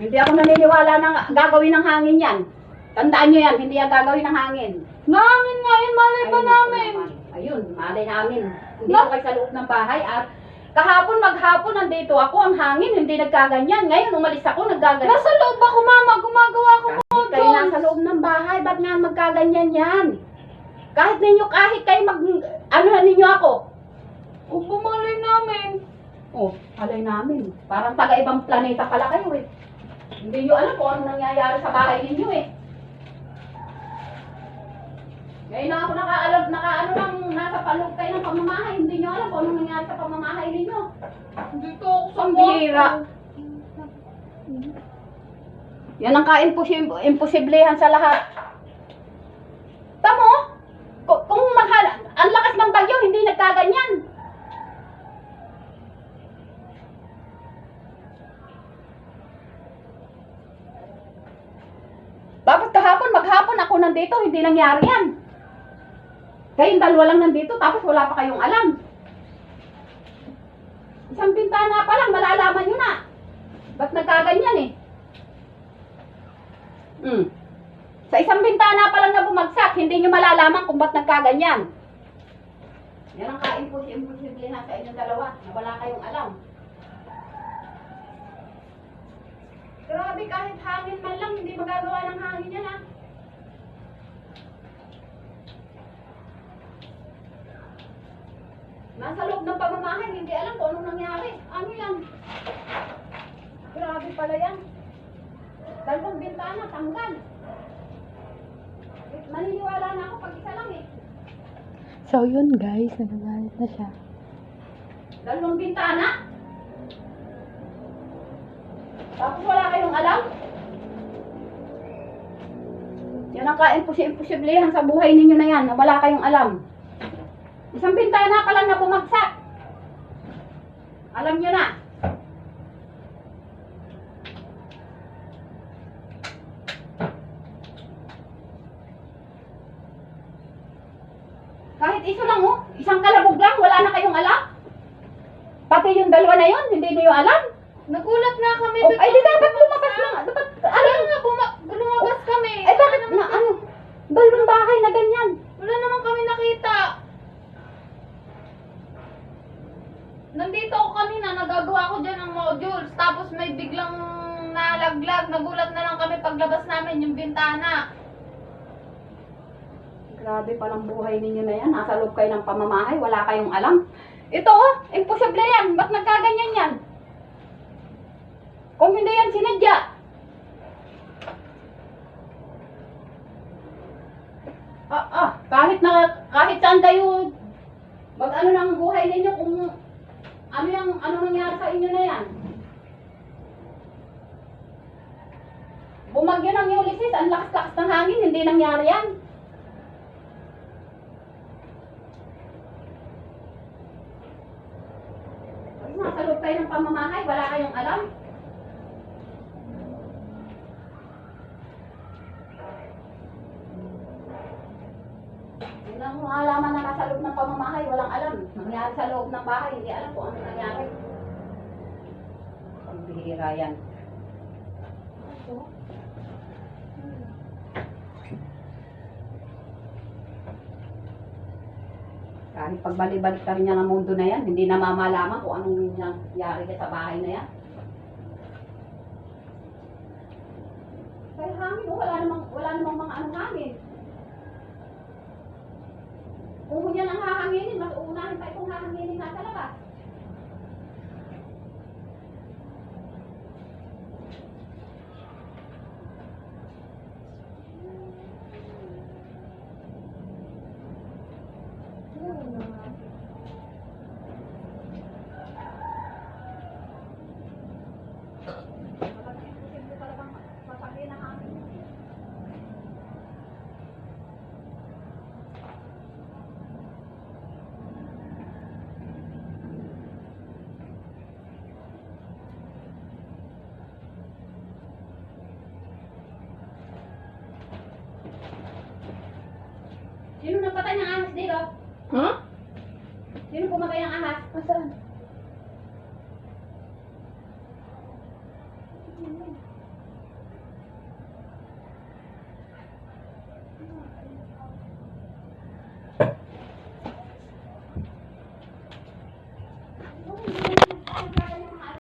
Hindi ako naniniwala na gagawin ng hangin yan. Tandaan nyo yan, hindi yan gagawin ng hangin. Namin nga yun, malay Ayun, namin? naku naman. Ayun, malay namin. Hindi Na- ko kayo sa loob ng bahay at kahapon maghapon nandito ako, ang hangin, hindi nagkaganyan. Ngayon, umalis ako, nagkaganyan. Nasa loob ako, mama. Gumagawa ako Kahit mo, kayo nasa loob ng bahay, ba't nga magkaganyan yan? Kahit ninyo, kahit kayo mag, ano na ninyo ako? Opo, malay namin. Oh, alay namin. Parang taga-ibang planeta pala kayo eh. Hindi nyo alam kung ano nangyayari sa bahay ninyo eh. Ngayon na ako nakaalam, nakaano lang, nasa paloob kayo ng pamamahay. Hindi nyo alam kung ano nangyayari sa pamamahay ninyo. Dito ako sa bihira. Yan ang ka-imposiblehan sa lahat. Tamo, kung, kung maghala, ang lakas ng bagyo, hindi nagkaganyan. Bakit kahapon, ako nandito, hindi nangyari yan. Kayong dalawa lang nandito, tapos wala pa kayong alam. Isang bintana pa lang, malalaman nyo na. Ba't nagkaganyan eh? Hmm. Sa isang bintana pa lang na bumagsak, hindi nyo malalaman kung ba't nagkaganyan. Yan ang ka-imposible na sa inyong dalawa, na wala kayong alam. Grabe, kahit hangin man lang, hindi magagawa ng hangin yan ah. Nasa pamamahay, hindi alam kung anong nangyari. Ano yan? Grabe pala yan. Dalawang bintana, tanggal. Eh, Maniniwala na ako pag isa lang eh. So yun guys, nagagalit na siya. Dalawang bintana. Tapos wala kayong alam. Yan ang ka-imposiblehang sa buhay ninyo na yan, na wala kayong alam. Isang bintana pa lang na bumagsak. Alam nyo na. Kahit iso lang oh, isang kalabog lang, wala na kayong alam. Pati yung dalawa na yun, hindi niyo alam. Nagulat nga kami. Oh, ay di dapat lumabas na. Dapat, ano? Kaya nga, buma- lumabas kami. Ay bakit na ano? Dalawang bahay na ganyan. Wala naman kami nakita. Nandito ako kanina, nagagawa ko dyan ng modules. Tapos may biglang nalaglag. Nagulat na lang kami paglabas namin yung bintana. Grabe palang buhay ninyo na yan. Nasa loob kayo ng pamamahay, wala kayong alam. Ito oh, imposible yan. Ba't nagkaganyan yan? Kung hindi yan sinadya. Ah, ah, kahit na, kahit saan kayo, mag ano ng buhay ninyo kung ano yung, ano nangyari sa inyo na yan. Bumagyo ng Ulysses, ang lakas-lakas ng hangin, hindi nangyari yan. Nasa loob kayo ng pamamahay, wala kayong alam. Yun ang mga alaman na nasa loob ng pamamahay, walang alam. Nangyari sa loob ng bahay, hindi alam kung ano nangyari. Ang bihira yan. Kahit pagbalik-balik ka rin niya ng mundo na yan, hindi na mamalaman kung anong nangyari ka sa bahay na yan. Kaya hangin, oh, wala namang, wala namang mga anong hangin. Kung yan ang hahanginin, mas uunahin pa itong hahanginin nasa labas. Imposible talagang masabi na hangin. Sino nagpatay ng ahas dito? Huh? Sino pumatay ng ahas? Masaan?